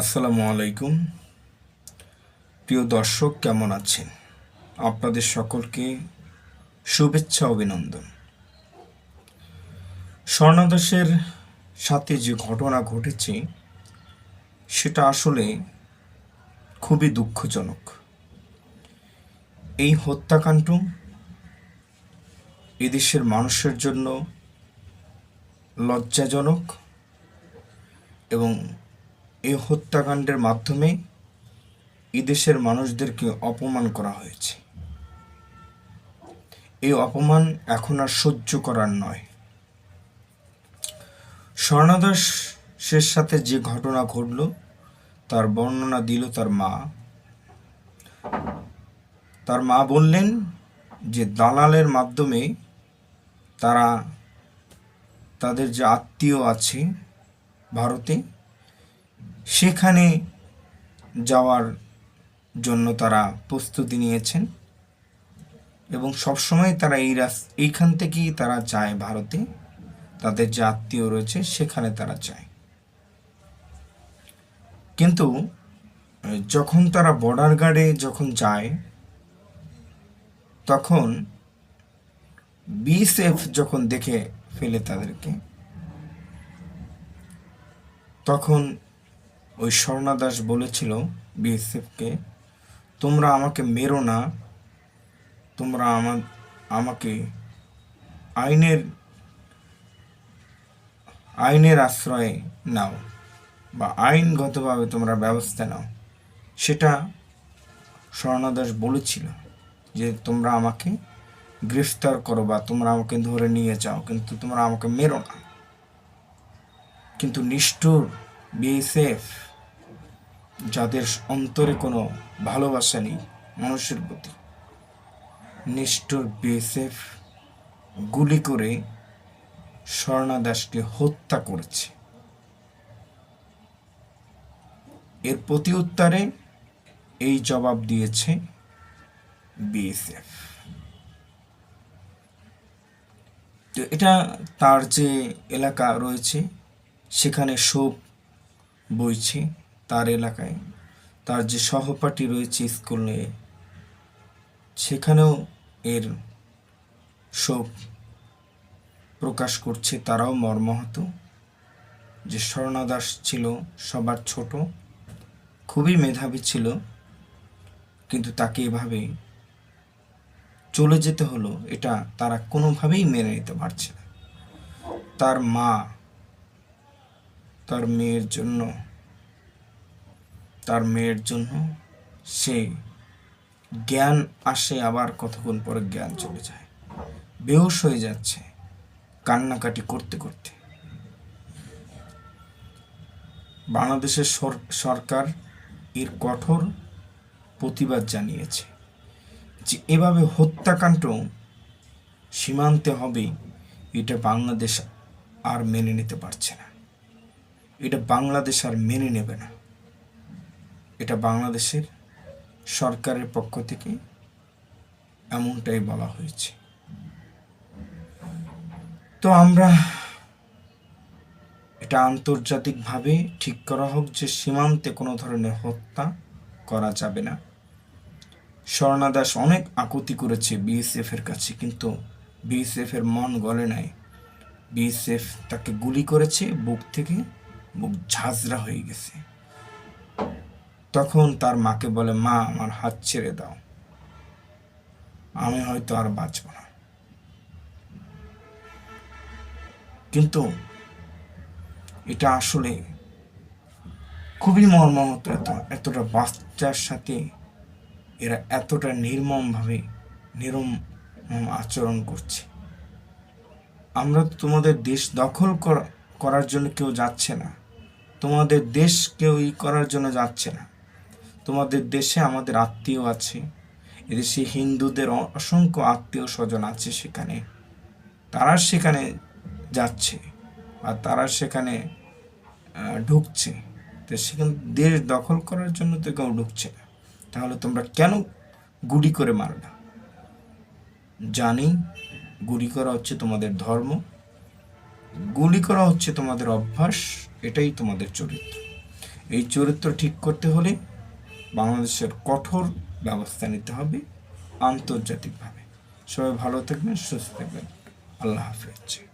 আসসালামু আলাইকুম। প্রিয় দর্শক, কেমন আছেন? আপনাদের সকলকে শুভেচ্ছা, অভিনন্দন। স্বর্ণদাসের সাথে যে ঘটনা ঘটেছে, সেটা আসলে খুবই দুঃখজনক। এই হত্যাকাণ্ড এদেশের মানুষের জন্য লজ্জাজনক এবং এই হত্যাকাণ্ডের মাধ্যমে এদেশের মানুষদেরকে অপমান করা হয়েছে। এই অপমান এখন আর সহ্য করার নয়। স্বর্ণদাসের সাথে যে ঘটনা ঘটল, তার বর্ণনা দিল তার মা। তার মা বললেন যে, দালালের মাধ্যমে তারা, তাদের যে আত্মীয় আছে ভারতে সেখানে যাওয়ার জন্য তারা প্রস্তুতি নিয়েছেন এবং সবসময় তারা এই রাস, এইখান থেকেই তারা যায় ভারতে। তাদের যে আত্মীয় রয়েছে, সেখানে তারা যায়। কিন্তু, যখন তারা বর্ডার গার্ডে যখন যায়, তখন বিএসএফ যখন দেখে ফেলে তাদেরকে, তখন ওই স্বর্ণা দাস বলেছিল বিএসএফকে, তোমরা আমাকে মেরো না। তোমরা আমার আমাকে আইনের আইনের আশ্রয়ে নাও বা আইনগতভাবে তোমরা ব্যবস্থা নাও। সেটা স্বর্ণা দাস বলেছিল যে, তোমরা আমাকে গ্রেফতার করো বা তোমরা আমাকে ধরে নিয়ে যাও, কিন্তু তোমরা আমাকে মেরো না। কিন্তু নিষ্ঠুর বিএসএফ যাদের অন্তরে কোনো ভালোবাসা নেই মানুষের প্রতি। নিষ্ঠুর বিএসএফ গুলি করে স্বর্ণা দাসকে হত্যা করেছে। এর প্রতি উত্তরে এই জবাব দিয়েছে বিএসএফ। তো এটা তার যে এলাকা রয়েছে, সেখানে শোক বইছে। তার এলাকায়। তার যে সহপাঠী রয়েছে স্কুলে সেখানেও এর শোক প্রকাশ করছে। তারাও মর্মাহত। যে স্বর্ণা দাস ছিল সবার ছোট, খুবই মেধাবী ছিল, কিন্তু তাকে এভাবে চলে যেতে হলো, এটা তারা কোনোভাবেই মেনে নিতে পারছে না। তার মা, তার মেয়ের জন্য তার মেয়ের জন্য সে জ্ঞান আসে, আবার কতক্ষণ পরে জ্ঞান চলে যায়। বেহুশ হয়ে যাচ্ছে কান্নাকাটি করতে করতে। বাংলাদেশের সর- সরকার এর কঠোর প্রতিবাদ জানিয়েছে যে এভাবে হত্যাকাণ্ড সীমান্তে হবে, এটা বাংলাদেশ আর মেনে নিতে পারছে না। এটা বাংলাদেশ আর মেনে নেবে না। এটা বাংলাদেশের সরকারের পক্ষ থেকে এমনটাই বলা হয়েছে। তো আমরা এটা আন্তর্জাতিকভাবে ঠিক করা হোক যে সীমান্তে কোনো ধরনের হত্যা করা যাবে না। স্বর্ণা দাস অনেক আকুতি করেছে বিএসএফ এর কাছে, কিন্তু বিএসএফ এর মন গলে নাই। বিএসএফ তাকে গুলি করেছে, বুক থেকে, বুক ঝাঁঝরা হয়ে গেছে। তখন তার মাকে বলে, মা, আমার হাত ছেড়ে দাও। আমি হয়তো আর বাঁচব না। কিন্তু এটা আসলে খুবই মর্মাহত এত, এতটা বাচ্চার সাথে এরা এতটা নির্মমভাবে নিরম আচরণ করছে। আমরা তো তোমাদের দেশ দখল করার জন্য কেউ যাচ্ছে না। তোমাদের দেশ কেউ ই করার জন্য যাচ্ছে না। তোমাদের দেশে আমাদের আত্মীয় আছে। এদেশে হিন্দুদের অসংখ্য আত্মীয় স্বজন আছে সেখানে। তারা সেখানে যাচ্ছে আর তারা সেখানে ঢুকছে। তো সেখানে, দেশ দখল করার জন্য তো কেউ ঢুকছে না। তাহলে তোমরা কেন গুলি করে মারলা জানি, গুলি করা হচ্ছে তোমাদের ধর্ম। গুলি করা হচ্ছে তোমাদের অভ্যাস। এটাই তোমাদের চরিত্র। এই চরিত্র ঠিক করতে হলে বাংলাদেশের কঠোর ব্যবস্থা নিতে হবে আন্তর্জাতিকভাবে। সবাই ভালো থাকবেন সুস্থ থাকবেন। আল্লাহ হাফেজ।